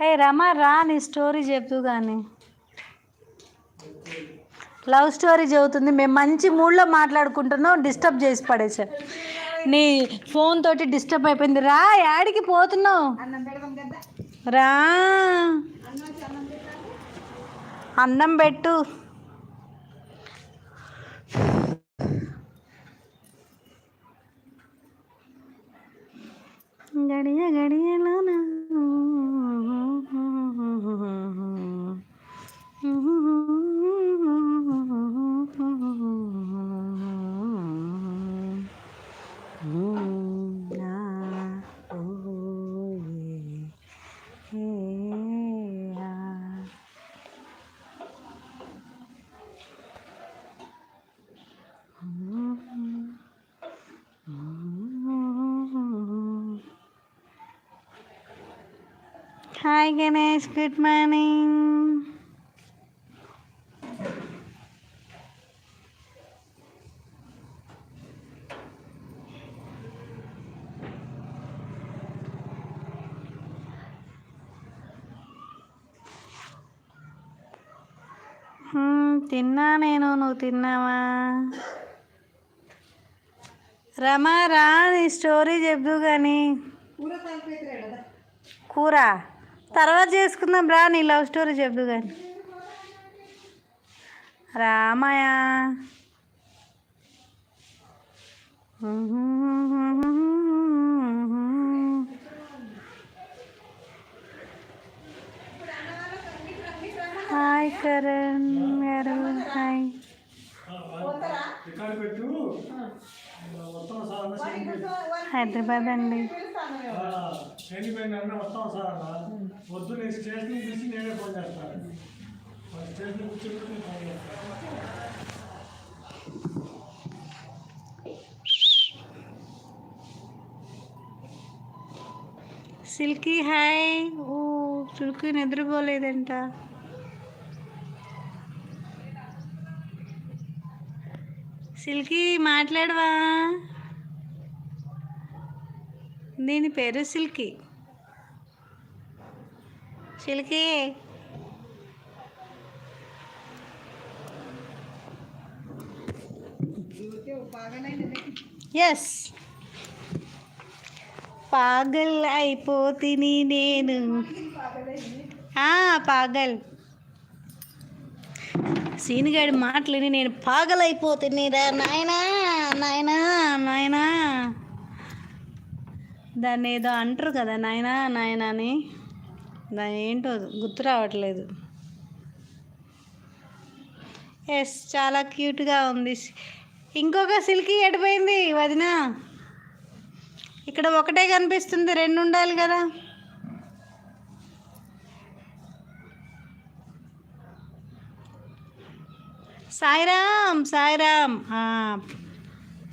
అయ్యి రమ రా నీ స్టోరీ చెప్తూ కానీ లవ్ స్టోరీ చెబుతుంది. మేము మంచి మూడ్లో మాట్లాడుకుంటున్నాం. డిస్టర్బ్ చేసి పడేసా. నీ ఫోన్ తోటి డిస్టర్బ్ అయిపోయింది. రా యాడికి పోతున్నావు? రా. అన్నం పెట్టు. హాయ్ గణేష్ గుడ్ మార్నింగ్ తిన్నా నేను నువ్వు తిన్నావా? రమా రా నీ స్టోరీ చెప్దు కానీ కూర తర్వాత చేసుకుందాం రా నీ లవ్ స్టోరీ చెప్దు కానీ రామాయ హాయ్ కరణ్ గారు హాయ్ రికార్డు పెట్టు మొత్తం సార్ అన్న శని పెట్టు. హైదరాబాద్ అండి ఆ, శని పోయిన అన్న వస్తాం సార్ అన్న వద్దు నేను స్టేషన్ తీసి నేనే ఫోన్ చేస్తాను మరి స్టేషన్ కూర్చొని నేను ఫోన్ చేస్తాను. సిల్కీ హాయ్ ఓ సిల్కీ నిద్రపోలేదంట. సిల్కీ మాట్లాడవా? దీని పేరు సిల్కీ. సిల్కీ. ఎస్ పాగల్ అయిపోతిని నేను. పాగల్. సీనిగాడి మాటలని నేను పాగల్ రా నాయనా నాయనా నాయనా. దాన్ని ఏదో అంటారు కదా నాయనా నాయనా అని. దాని ఏంటో గుర్తు రావట్లేదు. ఎస్ చాలా క్యూట్గా ఉంది. ఇంకొక సిల్కీ ఎడిపోయింది వదిన? ఇక్కడ ఒకటే కనిపిస్తుంది రెండు ఉండాలి కదా. సాయిరామ్ సాయిరామ్ ఆ,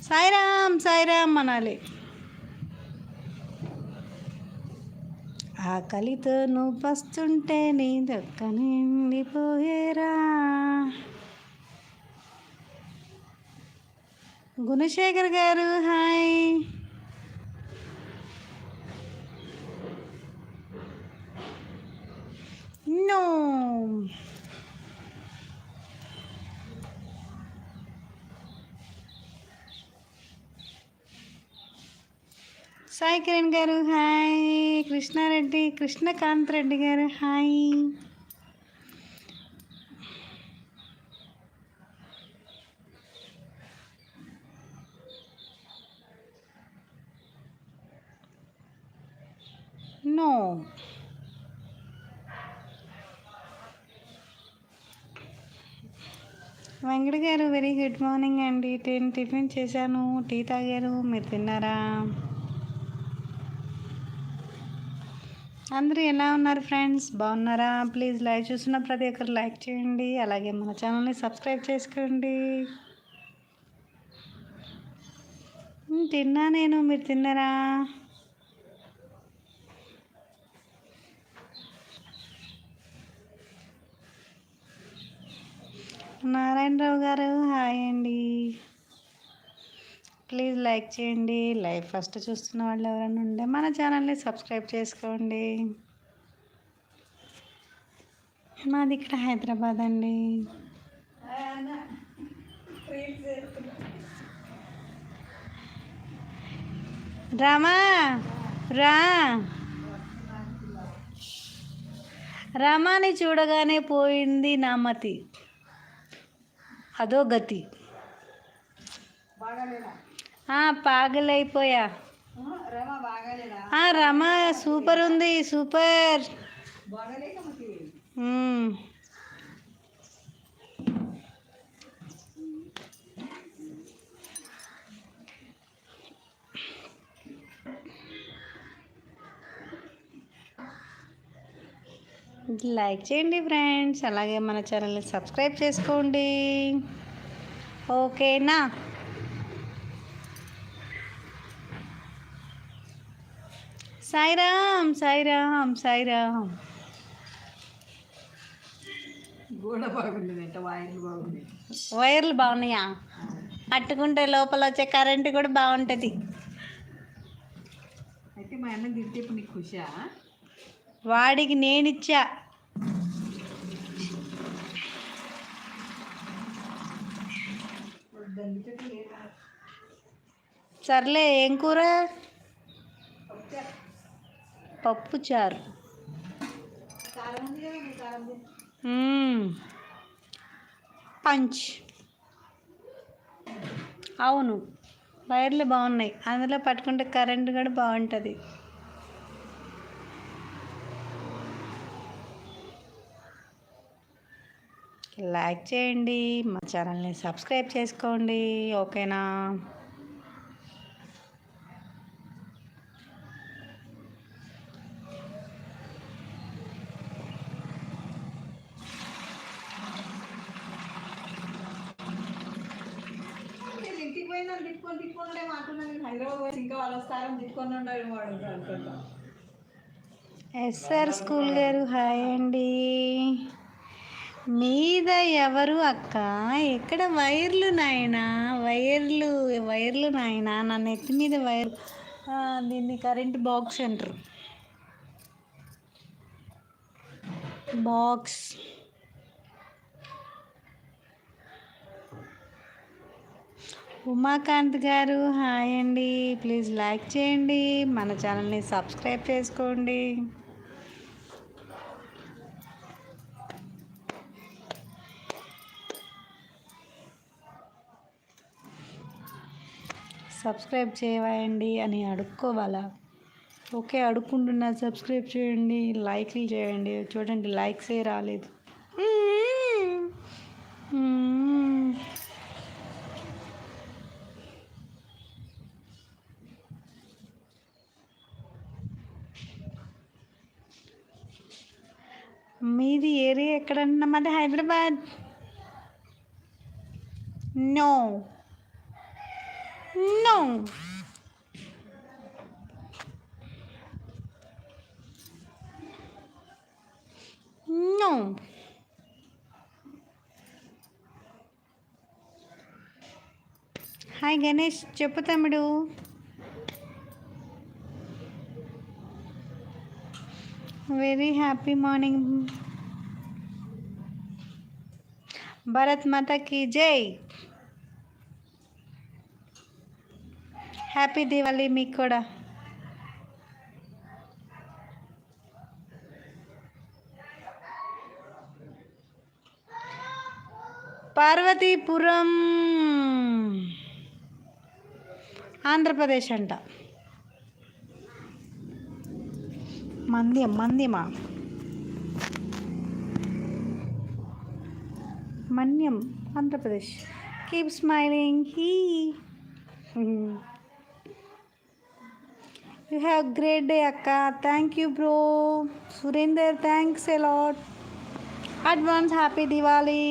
సాయిరామ్ సాయిరామ్ అనాలి. ఆకలితో నువ్వు వస్తుంటే నీ దొక్క నిండిపోయేరా. గుణశేఖర్ గారు హాయ్. No. సాయి కిరణ్ గారు హాయ్. కృష్ణారెడ్డి కృష్ణకాంత్ రెడ్డి గారు హాయ్. నో. Venkata garu very good morning అండి. నేను టిఫిన్ చేశాను. టీ తాగారు. మీరు తిన్నారా? అందరూ ఎలా ఉన్నారు ఫ్రెండ్స్? బాగున్నారా? ప్లీజ్ లైవ్ చూస్తున్న ప్రతి ఒక్కరు లైక్ చేయండి. అలాగే మన ఛానల్ని సబ్స్క్రైబ్ చేసుకోండి. తిన్నా నేను. మీరు తిన్నారా? నారాయణరావు గారు హాయ్ అండి. ప్లీజ్ లైక్ చేయండి. లైవ్ ఫస్ట్ చూస్తున్న వాళ్ళు ఎవరైనా ఉంటే మన ఛానల్ని సబ్స్క్రైబ్ చేసుకోండి. మాది ఇక్కడ హైదరాబాద్ అండి. రామా రా. రామాని చూడగానే పోయింది నా మతి అదో గతి. బాగా పాగలైపోయా. రమ సూపర్ ఉంది సూపర్. లైక్ చేయండి ఫ్రెండ్స్ అలాగే మన ఛానల్ని సబ్స్క్రైబ్ చేసుకోండి. ఓకేనా? సాయిరామ్ సాయిరామ్ సాయిరామ్. గోడ బాగుంది వైర్లు బాగున్నాయా. పట్టుకుంటే లోపల వచ్చే కరెంట్ కూడా బాగుంటుంది. అయితే మా అన్న తింటే ఇప్పుడు నీకు ఖుషా వాడికి నేనిచ్చా. సర్లే ఏం కూర? పప్పు చారు. పంచ్. అవును. వైర్లు బాగున్నాయి. అందులో పట్టుకుంటే కరెంట్ కూడా బాగుంటుంది. లైక్ చేయండి. మా ఛానల్ని సబ్స్క్రైబ్ చేసుకోండి. ఓకేనా నేను ఇంటికి పోయినా తిట్టుకొని తిట్టుకొని మాట్లాడినా నేను హైదరాబాద్ పోయి ఇంకా వాళ్ళు వస్తారని తిట్టుకొని ఉండాలి వాడు అనుకుంటా. ఎస్ఆర్ స్కూల్ గారు హాయ్ అండి. మీద ఎవరు అక్క? ఎక్కడ వైర్లు నాయనా? వైర్లు వైర్లు నాయనా? నా నెత్తి మీద వైర్. దీన్ని కరెంట్ బాక్స్ అంటారు. బాక్స్. ఉమాకాంత్ గారు హాయ్ అండి. ప్లీజ్ లైక్ చేయండి. మన ఛానల్ని సబ్స్క్రైబ్ చేసుకోండి. సబ్స్క్రైబ్ చేయవాయండి అని అడుక్కోవాలా? ఓకే అడుక్కుంటున్నా. సబ్స్క్రైబ్ చేయండి. లైక్లు చేయండి. చూడండి లైక్సే రాలేదు మ్మ్. మీది ఏరియా ఎక్కడన్నా మాది Hyderabad? No no no hi Ganesh చెప్పు తమ్ముడు. వెరీ హ్యాపీ మార్నింగ్ భరత్ మాతకి జై హ్యాపీ దీవాలి మీకు కూడా పార్వతీపురం ఆంధ్రప్రదేశ్ అంట Mandyam మంద్యమా Manyam Andhra Pradesh. Keep smiling hi you have great day అక్క. Thank you bro Surender thanks a lot advance happy Diwali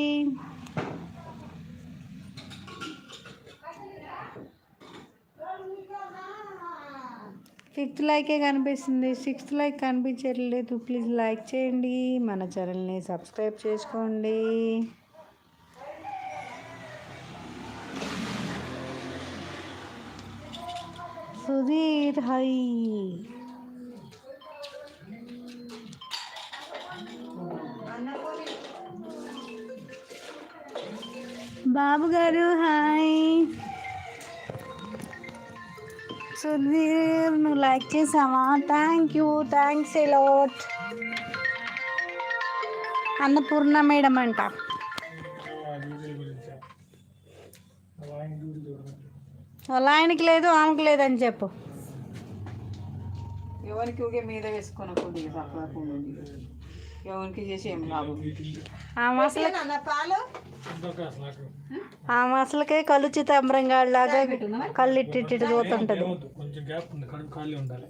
fifth లైకే కనిపిస్తుంది? Sixth like కనిపించట్లేదు. ప్లీజ్ లైక్ చేయండి. మన ఛానల్ని సబ్స్క్రైబ్ చేసుకోండి. సుధీర్ హై. బాబు గారు హాయ్. సుధీర్ నువ్వు లైక్ చేసావా? Thank you thanks a lot Annapurna madam అంట. వాళ్ళ ఆయనకి లేదు ఆమెకు లేదని చెప్పు. ఎవరికి ఊగే మీద ఎవరికి చేసి ఏం లాభం? ఆమె అసలు పాలు? ఆమె అసలుకే కళ్ళు లాగా కళ్ళు ఇట్టి ఇట్టి పోతుంటది. ఏమొద్దు, కొంచెం గ్యాప్ ఉంది కడుపు ఖాళీ ఉండాలి.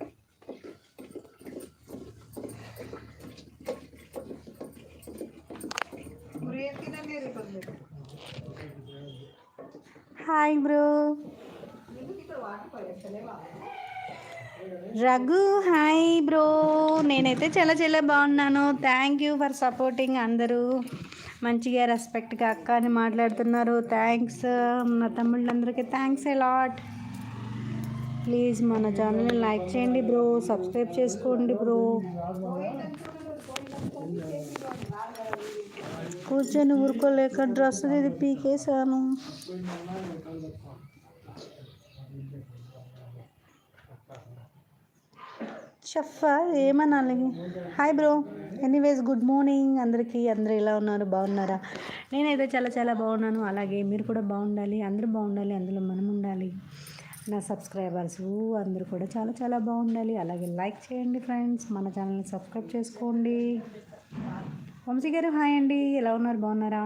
ఏం తినండి ఇబ్బంది hi bro. Raghu hi bro. నేనైతే చాలా చాలా బాగున్నాను. థ్యాంక్ యూ ఫర్ సపోర్టింగ్ అందరూ. మంచిగా రెస్పెక్ట్గా అక్క అని మాట్లాడుతున్నారు. థ్యాంక్స్ నా తమ్ముళ్ళందరికీ థ్యాంక్స్ ఏ లాట్ ప్లీజ్ మన ఛానల్ని లైక్ చేయండి బ్రో. సబ్స్క్రైబ్ చేసుకోండి బ్రో. కూర్చొని ఊరుకోలేక డ్రెస్ ఇది పీకేసాను షఫర్ ఏమనాలి? Hi bro anyways good morning అందరికీ అందరూ ఎలా ఉన్నారు? బాగున్నారా? నేనైతే చాలా చాలా బాగున్నాను. అలాగే మీరు కూడా బాగుండాలి. అందరూ బాగుండాలి. అందులో మనం ఉండాలి. నా సబ్స్క్రైబర్స్ అందరూ కూడా చాలా చాలా బాగుండాలి. అలాగే లైక్ చేయండి ఫ్రెండ్స్ మన ఛానల్ని సబ్స్క్రైబ్ చేసుకోండి. వంశీ గారు హాయ్ అండి. ఎలా ఉన్నారు? బాగున్నారా?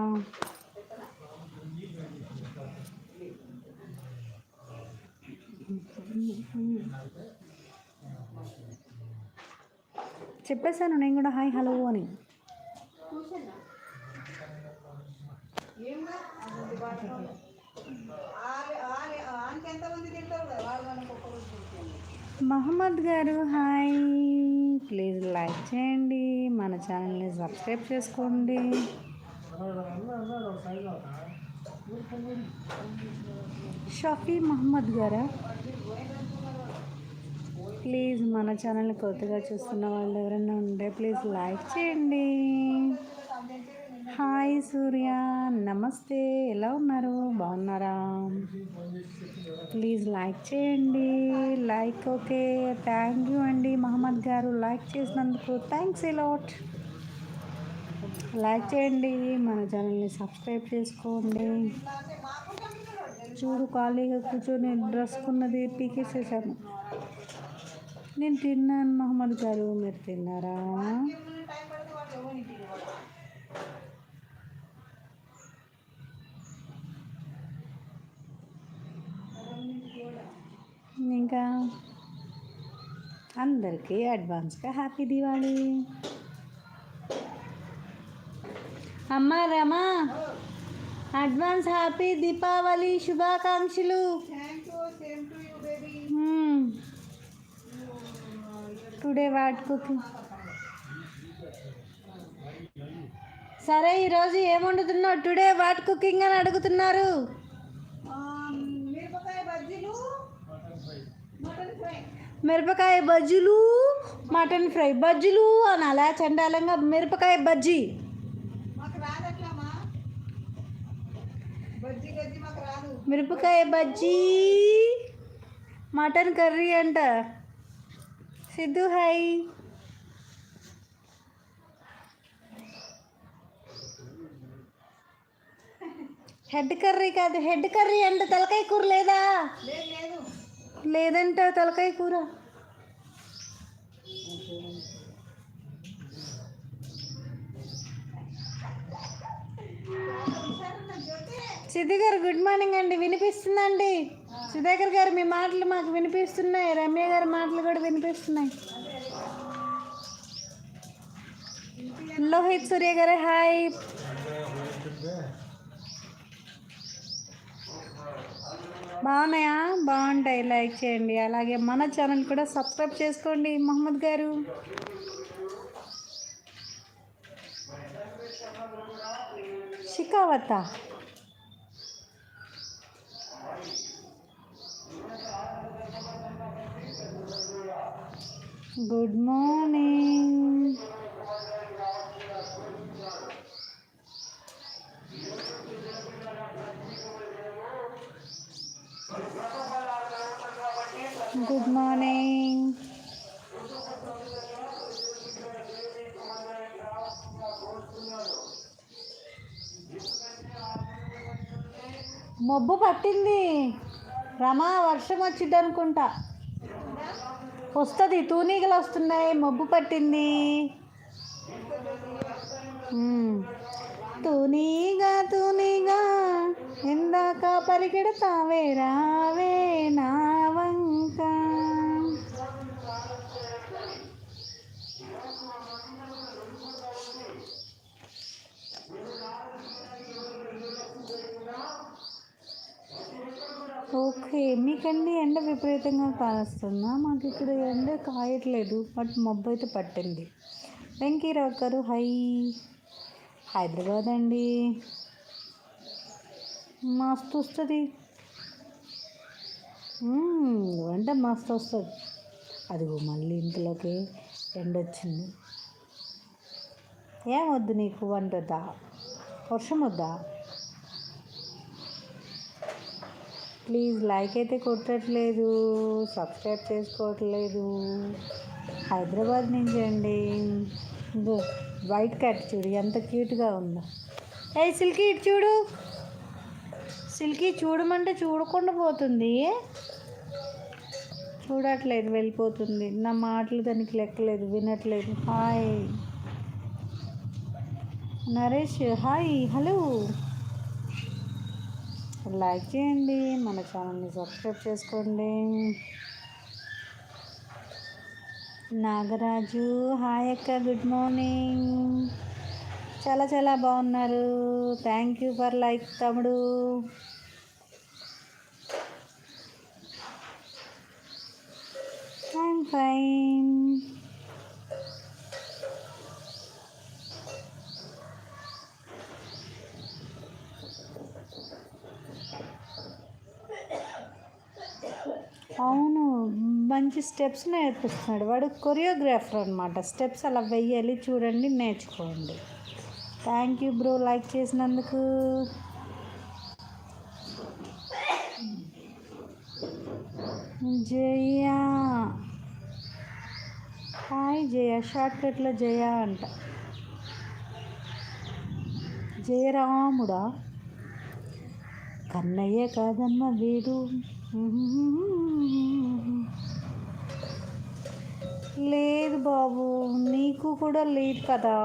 చెప్పేశాను నేను కూడా హాయ్ హలో అని. మహమ్మద్ గారు హాయ్. ప్లీజ్ లైక్ చేయండి మన ఛానల్ని సబ్స్క్రైబ్ చేసుకోండి. షఫీ మహమ్మద్ గారా? ప్లీజ్ మన ఛానల్ని కొత్తగా చూస్తున్న వాళ్ళు ఎవరైనా ఉంటే ప్లీజ్ లైక్ చేయండి. హాయ్ సూర్య నమస్తే. ఎలా ఉన్నారు? బాగున్నారా? ప్లీజ్ లైక్ చేయండి. Like okay. థ్యాంక్ యూ అండి మహమ్మద్ గారు లైక్ చేసినందుకు. థ్యాంక్స్ ఎలాట్ లైక్ చేయండి. మన ఛానల్ని సబ్స్క్రైబ్ చేసుకోండి. చూడు ఖాళీగా కూర్చొని డ్రెస్ కొన్నది పీకేసేసాను నేను తిన్నాను మహమ్మద్ గారు మీరు తిన్నారా? ఇంకా అందరికీ అడ్వాన్స్గా హ్యాపీ దివాళీ. అమ్మా రమా అడ్వాన్స్ హ్యాపీ దీపావళి శుభాకాంక్షలు thank you same to you baby today what cooking. సరే ఈరోజు ఏం వండుతున్నావు టుడే వాట్ కుకింగ్ అని అడుగుతున్నారు. మిరపకాయ బజ్జీలు మటన్ ఫ్రై. బజ్జీలు అని అలా చండాలంగా మిరపకాయ బజ్జీ. మిరపకాయ బజ్జీ మటన్ కర్రీ అంట. సిద్ధు హాయ్. హెడ్ కర్రీ కాదు హెడ్ కర్రీ అంటే తలకాయ కూర లేదా? లేదంట తలకాయ కూర. సిద్ధు గారు గుడ్ మార్నింగ్ అండి. వినిపిస్తుందండి సుధాకర్ గారు మీ మాటలు మాకు వినిపిస్తున్నాయి. రమ్య గారి మాటలు కూడా వినిపిస్తున్నాయి. లోహిత్ సూర్య గారు హాయ్. బాగున్నాయా? బాగుంటాయి. లైక్ చేయండి. అలాగే మన ఛానల్ కూడా సబ్స్క్రైబ్ చేసుకోండి. మహమ్మద్ గారు. షికావత. గుడ్ మార్నింగ్ గుడ్ మార్నింగ్ మబ్బు పట్టింది. రమా వర్షం వచ్చింది అనుకుంటా వస్తుంది తూనీగలు వస్తున్నాయి మబ్బు పట్టింది మ్మ్. తూనీగా తూనీగా ఇందాక పరిగెడతావే రావే నా ఓకే మీకండి ఎండ విపరీతంగా కాస్తుందా మాకు ఇక్కడ ఎండ కాయట్లేదు బట్ మబ్బు అయితే పట్టింది. వెంకీరావు గారు హై. హైదరాబాద్ అండి. మస్తు వస్తుంది. వంట మస్తు వస్తుంది. అదిగో మళ్ళీ ఇంట్లోకి ఎండ వచ్చింది ఏం వద్దు నీకు వంట వద్దా వర్షం వద్దా ప్లీజ్ లైక్ అయితే కొట్టట్లేదు సబ్స్క్రైబ్ చేసుకోవట్లేదు. హైదరాబాద్ నుంచి అండి. వైట్ క్యాట్ చూడు ఎంత క్యూట్గా ఉందో. ఏ సిల్కీ ఇటు చూడు. సిల్కీ చూడమంటే చూడకుండా పోతుంది. చూడట్లేదు వెళ్ళిపోతుంది. నా మాటలు దానికి లెక్కలేదు వినట్లేదు. Hi. Naresh hi hello. Like చేయండి మన ఛానల్ని సబ్స్క్రైబ్ చేసుకోండి. నాగరాజు హాయ్ అక్క గుడ్ మార్నింగ్. చాలా చాలా బాగున్నారు. థ్యాంక్ యూ ఫర్ లైక్ తమ్ముడు. ఐమ్ ఫైన్ అవును మంచి స్టెప్స్ నేర్పిస్తున్నాడు. వాడు కొరియోగ్రాఫర్ అనమాట స్టెప్స్ అలా వెయ్యాలి చూడండి నేర్చుకోండి. థ్యాంక్ యూ బ్రో లైక్ చేసినందుకు. జయ. హాయ్ జయ షార్ట్ కట్లో జయ అంట. జయరాముడా? కన్నయ్య కాదమ్మ వీడు. లేదు బాబు నీకు కూడా లేదు కదా.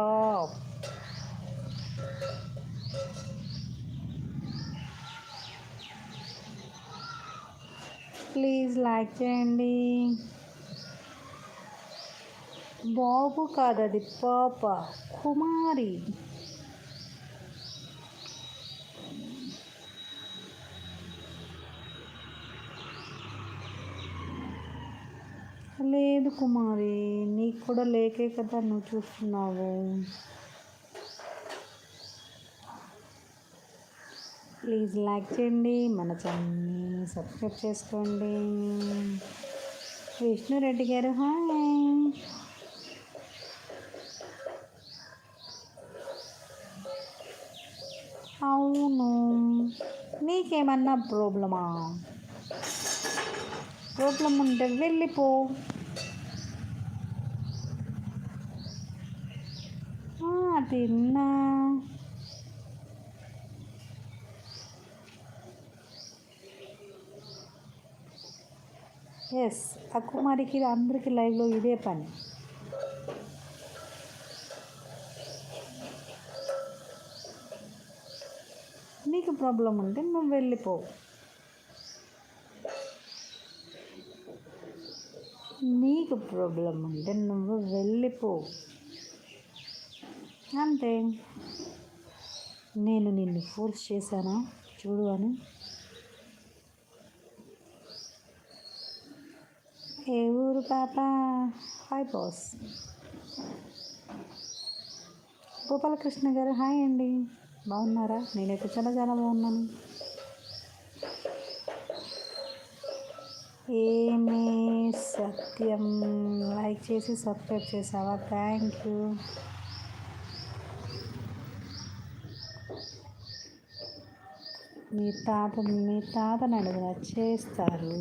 ప్లీజ్ లైక్ చేయండి. బాబు కాదది పాప కుమారి. లేదు కుమారి నీకు కూడా లేకే కదా నువ్వు చూస్తున్నావు. ప్లీజ్ లైక్ చేయండి మన ఛానల్ని సబ్స్క్రైబ్ చేసుకోండి. విష్ణురెడ్డి గారు హాయ్. అవును నీకేమన్నా ప్రాబ్లమా? ప్రాబ్లం ఉంటే వెళ్ళిపో ఆ, తిన్నా. ఎస్ ఆ కుమారికి అందరికీ లైవ్లో ఇదే పని. నీకు ప్రాబ్లం ఉంటే నువ్వు వెళ్ళిపో. నీకు ప్రాబ్లం ఉంటే నువ్వు వెళ్ళిపో. అంతే నేను నిన్ను ఫోర్స్ చేశానా? చూడు అని. ఏ ఊరు పాప? హాయ్ బాస్ గోపాలకృష్ణ గారు హాయ్ అండి. బాగున్నారా? నేనైతే చాలా చాలా బాగున్నాను. ఏమే సత్యం? లైక్ చేసి సబ్స్క్రైబ్ చేసావా? థ్యాంక్ యూ మీ తాత మీ తాతని అడుగురా చేస్తారు.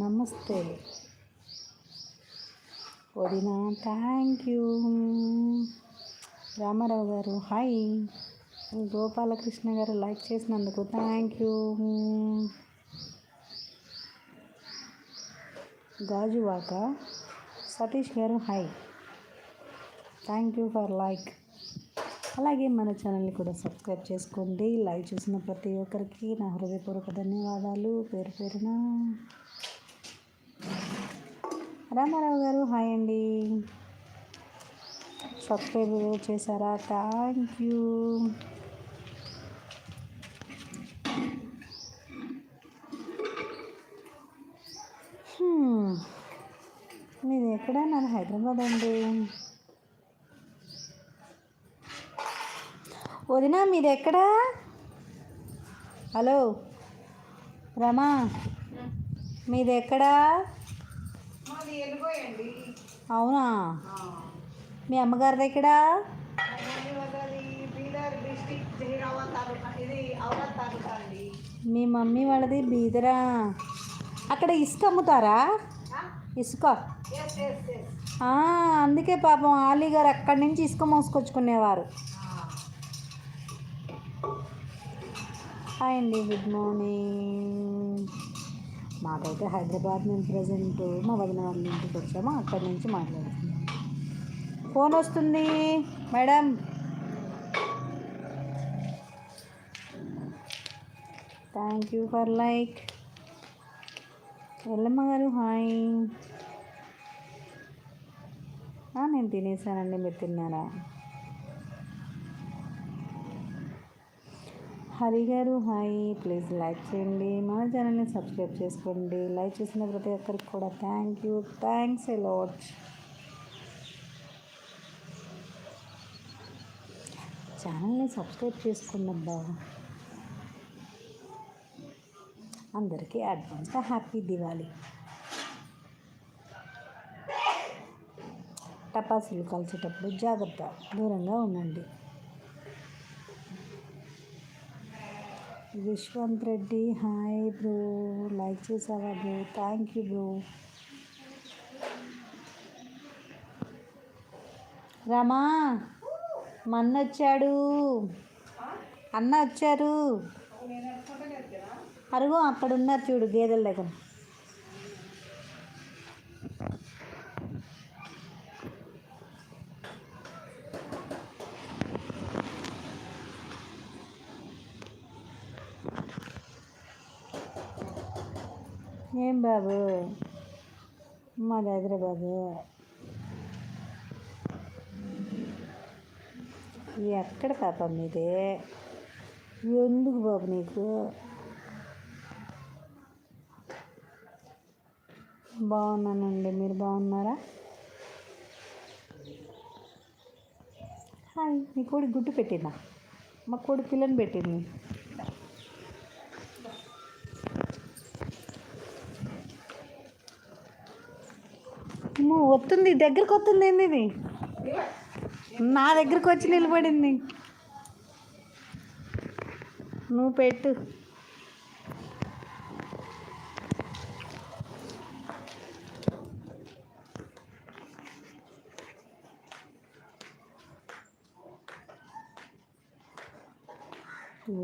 నమస్తే. వదిన థ్యాంక్ యూ రామారావు గారు హాయ్ గోపాలకృష్ణ గారు లైక్ చేసినందుకు థ్యాంక్ యూ గాజువాక సతీష్ గారు hi thank you for like అలాగే మన ఛానల్ని కూడా సబ్స్క్రైబ్ చేసుకోండి. లైవ్ చూసిన ప్రతి ఒక్కరికి నా హృదయపూర్వక ధన్యవాదాలు. పేరు పేరున రామారావు గారు హాయ్ అండి. సబ్స్క్రైబ్ చేశారా? Thank you. హ్మ్. మీది ఎక్కడ? నాది హైదరాబాద్ అండి. వదినా మీది ఎక్కడా? హలో. రమా మీది ఎక్కడా? ఇది ఔరాద్ తాలూకా అండి. మీ మమ్మీ వాళ్ళది బీదరా? అక్కడ ఇసుక అమ్ముతారా? ఇసుక? అందుకే పాపం ఆలీ గారు అక్కడి నుంచి ఇసుక మోసుకొచ్చుకునేవారు. హాయ్ అండి గుడ్ మార్నింగ్. మాకైతే హైదరాబాద్ మేము ప్రజెంట్ మా వదిన వాళ్ళ ఇంటికి వచ్చాము. అక్కడి నుంచి మాట్లాడుతున్నాం. ఫోన్ వస్తుంది madam. Thank you for like Yellamma garu hi నేను తినేసానండి మీరు తిన్నారా? హరి గారు హాయ్. ప్లీజ్ లైక్ చేయండి. మా ఛానల్ని సబ్స్క్రైబ్ చేసుకోండి. లైక్ చేసిన ప్రతి ఒక్కరికి కూడా thank you. Thanks a lot. ఛానల్ని సబ్స్క్రైబ్ చేసుకోండి అందరికీ అడ్వాన్స్గా హ్యాపీ దివాళీ. టపాసులు కలిసేటప్పుడు జాగ్రత్త దూరంగా ఉండండి. Vishwanth Reddy. Hi bro. Like చేసావా bro? Thank you bro. Rama మన్న వచ్చాడు. అన్న వచ్చారు. అరుగు అక్కడ ఉన్నారు చూడు గేదెల దగ్గర ఏం బాబు. మాది హైదరాబాదు ఎక్కడ పాప మీది? ఎందుకు బాబు నీకు? బాగున్నానండి. మీరు బాగున్నారా? హాయ్. మీ కోడి గుడ్డు పెట్టిందా? మా కోడి పిల్లని పెట్టింది. వస్తుంది. దగ్గరకు వస్తుంది ఏంది ఇది? నా దగ్గరకు వచ్చి నిలబడింది. నువ్వు పెట్టు.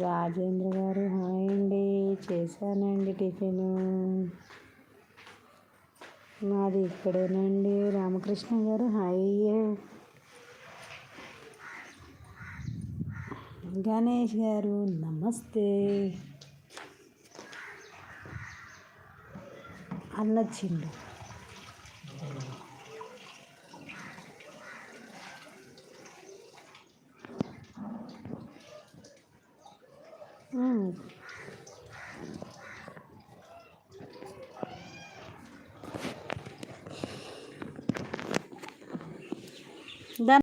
రాజేంద్ర గారు హాయ్ అండి. చేశానండి టిఫిన్. మాది ఇక్కడేనండి. రామకృష్ణ గారు హాయ్. గణేష్ గారు నమస్తే. అన్నొచ్చిండు